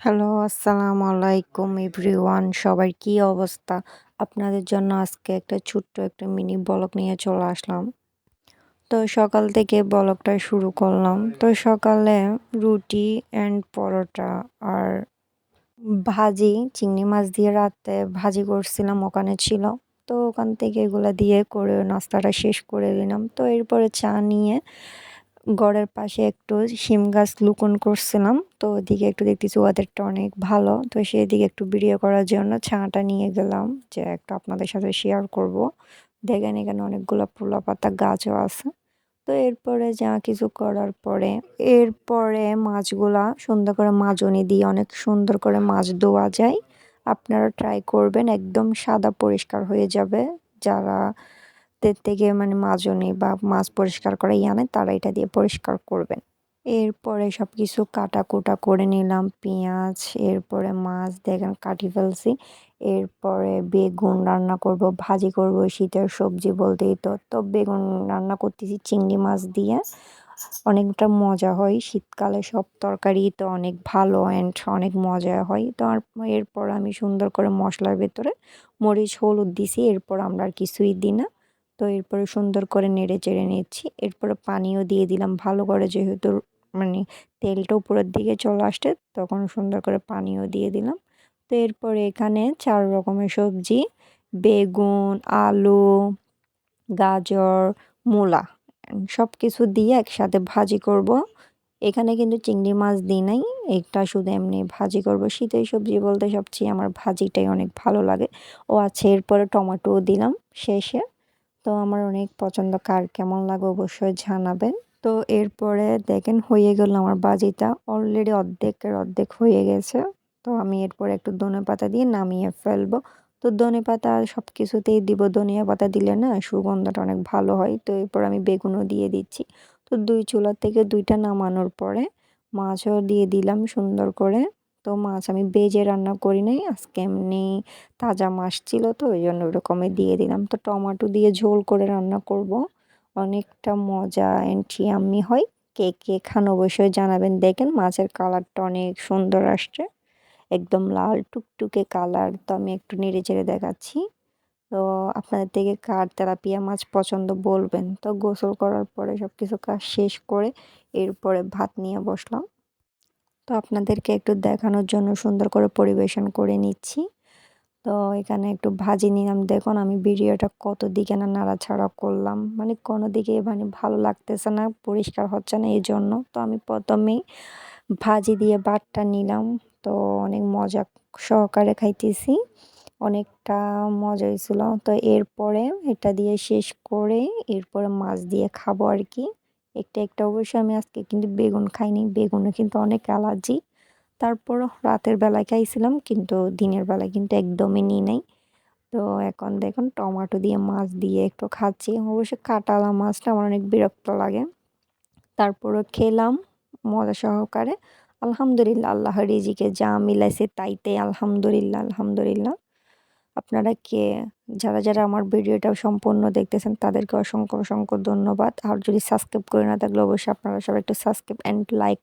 Hello আসসালামু আলাইকুম everyone. সবার কি অবস্থা? আপনাদের জন্য আজকে একটা ছোট্ট একটা মিনি ব্লগ নিয়ে চলে আসলাম। তো সকাল থেকে ব্লগটা শুরু করলাম। তো সকালে রুটি অ্যান্ড পরোটা আর ভাজি, চিংড়ি মাছ দিয়ে রাতে ভাজি করছিলাম, ওখানে ছিল। তো ওখান থেকে এগুলো দিয়ে করে নাস্তাটা শেষ করে দিলাম। তো এরপরে চা নিয়ে গড়ের পাশে একটু শিম গাছ লুকন করছিলাম, তো ওদিকে একটু দেখতেছি ওদেরটা অনেক ভালো। তো সেদিকে একটু ভিডিও করার জন্য ছাঁটা নিয়ে গেলাম, যে একটু আপনাদের সাথে শেয়ার করব। দেখেন এখানে অনেকগুলো পোলা পাতা গাছও আছে। তো এরপরে যা কিছু করার পরে, এরপরে মাছগুলা সুন্দর করে মাজনি দিয়ে অনেক সুন্দর করে মাছ ধোয়া যায়। আপনারা ট্রাই করবেন, একদম সাদা পরিষ্কার হয়ে যাবে। যারা থেকে মানে মাজনি বা মাছ পরিষ্কার করা ইয়ানে তারা এটা দিয়ে পরিষ্কার করবেন। এরপরে সব কিছু কাটা কুটা করে নিলাম, পেঁয়াজ, এরপরে মাছ, দেখেন কাটি ফেলছি। এরপরে বেগুন রান্না করব, ভাজি করব, শীতের সবজি বলতেই তো। তো বেগুন রান্না করতেছি, চিংড়ি মাছ দিয়ে। অনেকটা মজা হয়, শীতকালে সব তরকারি তো অনেক ভালো অ্যান্ড অনেক মজা হয়। তো আর এরপর আমি সুন্দর করে মশলার ভেতরে মরিচ, হলুদ দিছি, এরপর আমরা আর কিছুই দিই না। তো এরপরে সুন্দর করে নেড়ে চেড়ে নিচ্ছি। এরপরে পানিও দিয়ে দিলাম ভালো করে যেহেতু মানে তেলটা উপরের দিকে চলে আসছে, তখন সুন্দর করে পানিও দিয়ে দিলাম। তো এরপরে এখানে চার রকমের সবজি, বেগুন, আলু, গাজর, মূলা সব কিছু দিয়ে একসাথে ভাজি করব। এখানে কিন্তু চিংড়ি মাছ দিই নাই, একটা শুধু এমনি ভাজি করব। শীতের সবজি বলতে সবচেয়ে আমার ভাজিটাই অনেক ভালো লাগে। ও আছে এরপরে টমেটোও দিলাম শেষে। তো আমার অনেক পছন্দ। কার কেমন লাগে অবশ্যই জানাবেন। তো এরপরে দেখেন হয়ে গেল আমার বাজিটা। অলরেডি অর্ধেকের অর্ধেক হয়ে গেছে। তো আমি এরপর একটু ধনে পাতা দিয়ে নামিয়ে ফেলব। তো ধনে পাতা সব কিছুতেই দিব। ধনিয়া পাতা দিলে না সুগন্ধটা অনেক ভালো হয়। তো এরপর আমি বেগুনও দিয়ে দিচ্ছি। তো দুই চুলার থেকে দুইটা নামানোর পরে মাছও দিয়ে দিলাম সুন্দর করে। তো মাছ আমি বেজে রান্না করি নাই, আজকে এমনি তাজা মাছ ছিল তো, ওই জন্য ওরকমই দিয়ে দিলাম। তো টমাটো দিয়ে ঝোল করে রান্না করব। অনেকটা মজা এন্ট্রি আমি হয়। কে কে খান অবশ্যই জানাবেন। দেখেন মাছের কালারটা অনেক সুন্দর আসছে। একদম লাল টুকটুকে কালার। তো আমি একটু নেড়ে চেড়ে দেখাচ্ছি। তো আপনাদের থেকে কার তেলাপিয়া মাছ পছন্দ বলবেন। তো গোসল করার পরে সব কিছু কাজ শেষ করে এরপরে ভাত নিয়ে বসলাম। তো আপনাদেরকে একটু দেখানোর জন্য সুন্দর করে পরিবেশন করে নিচ্ছি। তো এখানে একটু ভাজি নিলাম। দেখুন, আমি ভিডিওটা কত দিকে না নাড়াছাড়া করলাম। মানে কোনো দিকে মানে ভালো লাগতেছে না, পরিষ্কার হচ্ছে না এই জন্য তো আমি প্রথমেই ভাজি দিয়ে বাটটা নিলাম। তো অনেক মজা সহকারে খাইতেছি। অনেকটা মজা হয়েছিল তো এরপরে এটা দিয়ে শেষ করে এরপরে মাছ দিয়ে খাব আর কি। একটা একটা অবশ্যই আমি আজকে কিন্তু বেগুন খাইনি। বেগুনে কিন্তু অনেক অ্যালার্জি। তারপর রাতের বেলায় খাইছিলাম, কিন্তু দিনের বেলায় কিন্তু একদমই নিই নাই। তো এখন দেখুন, টমাটো দিয়ে মাছ দিয়ে একটু খাচ্ছি। অবশ্য কাটালা মাছটা আমার অনেক বিরক্ত লাগে। তারপরও খেলাম মজা সহকারে। আলহামদুলিল্লাহ আল্লাহ রিজিকে যা মিলাইছে তাইতে আলহামদুলিল্লাহ আলহামদুলিল্লাহ। আপনারা কে? যারা যারা আমার ভিডিওটা সম্পূর্ণ দেখতেছেন, তাদেরকে অসংখ্য অসংখ্য ধন্যবাদ। আর যদি সাবস্ক্রাইব করে না থাকলে অবশ্যই আপনারা সবাই একটু সাবস্ক্রাইব অ্যান্ড লাইক